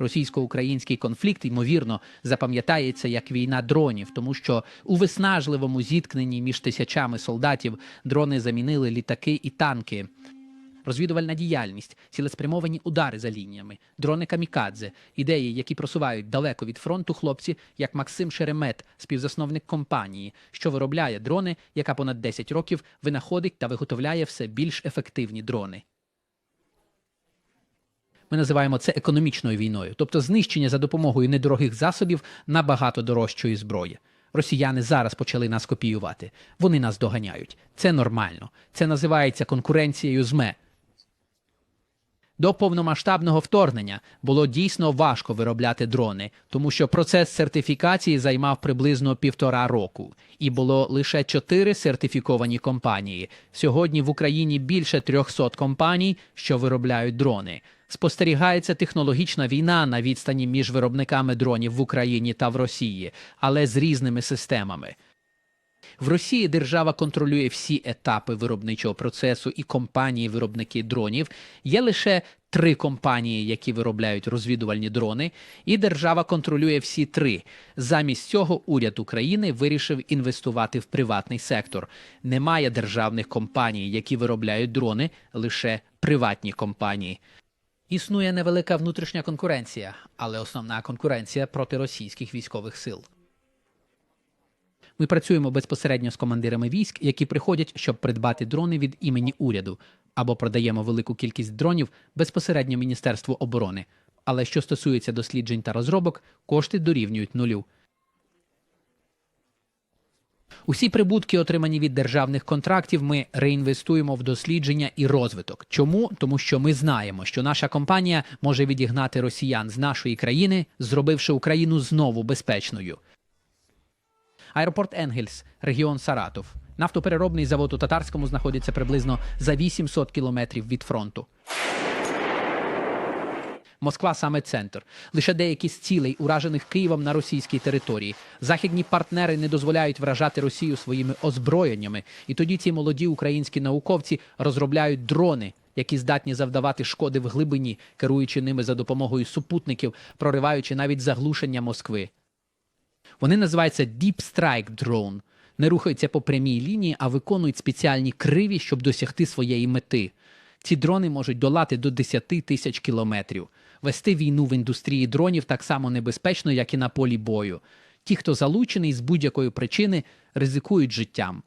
Російсько-український конфлікт ймовірно запам'ятається як війна дронів, тому що у виснажливому зіткненні між тисячами солдатів дрони замінили літаки і танки. Розвідувальна діяльність, цілеспрямовані удари за лініями, дрони камікадзе, ідеї, які просувають далеко від фронту хлопці, як Максим Шеремет, співзасновник компанії, що виробляє дрони, яка понад 10 років винаходить та виготовляє все більш ефективні дрони. Ми називаємо це економічною війною, тобто знищення за допомогою недорогих засобів набагато дорожчої зброї. Росіяни зараз почали нас копіювати. Вони нас доганяють. Це нормально. Це називається конкуренцією з МЕ. До повномасштабного вторгнення було дійсно важко виробляти дрони, тому що процес сертифікації займав приблизно півтора року, і було лише чотири сертифіковані компанії. Сьогодні в Україні більше 300 компаній, що виробляють дрони. Спостерігається технологічна війна на відстані між виробниками дронів в Україні та в Росії, але з різними системами. В Росії держава контролює всі етапи виробничого процесу і компанії-виробники дронів. Є лише три компанії, які виробляють розвідувальні дрони, і держава контролює всі три. Замість цього уряд України вирішив інвестувати в приватний сектор. Немає державних компаній, які виробляють дрони, лише приватні компанії. Існує невелика внутрішня конкуренція, але основна конкуренція проти російських військових сил. Ми працюємо безпосередньо з командирами військ, які приходять, щоб придбати дрони від імені уряду, або продаємо велику кількість дронів безпосередньо Міністерству оборони. Але що стосується досліджень та розробок, кошти дорівнюють нулю. Усі прибутки, отримані від державних контрактів, ми реінвестуємо в дослідження і розвиток. Чому? Тому що ми знаємо, що наша компанія може відігнати росіян з нашої країни, зробивши Україну знову безпечною. Аеропорт Енгельс, регіон Саратов. Нафтопереробний завод у Татарському знаходиться приблизно за 800 кілометрів від фронту. Москва саме центр. Лише деякі з цілей, уражених Києвом на російській території. Західні партнери не дозволяють вражати Росію своїми озброєннями. І тоді ці молоді українські науковці розробляють дрони, які здатні завдавати шкоди в глибині, керуючи ними за допомогою супутників, прориваючи навіть заглушення Москви. Вони називаються Deep Strike Drone. Не рухаються по прямій лінії, а виконують спеціальні криві, щоб досягти своєї мети. Ці дрони можуть долати до 10 тисяч кілометрів. Вести війну в індустрії дронів так само небезпечно, як і на полі бою. Ті, хто залучений з будь-якої причини, ризикують життям.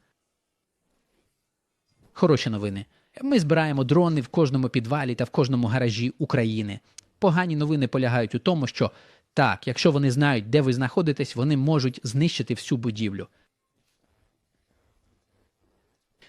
Хороші новини. Ми збираємо дрони в кожному підвалі та в кожному гаражі України. Погані новини полягають у тому, що так, якщо вони знають, де ви знаходитесь, вони можуть знищити всю будівлю.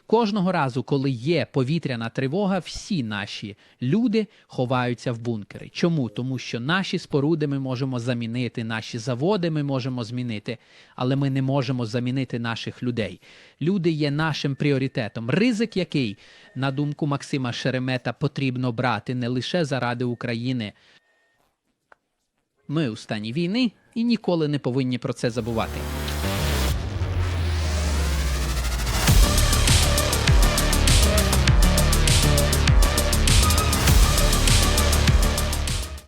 Кожного разу, коли є повітряна тривога, всі наші люди ховаються в бункери. Чому? Тому що наші споруди ми можемо замінити, наші заводи ми можемо змінити, але ми не можемо замінити наших людей. Люди є нашим пріоритетом. Ризик, який, на думку Максима Шеремета, потрібно брати не лише заради України. Ми у стані війни і ніколи не повинні про це забувати.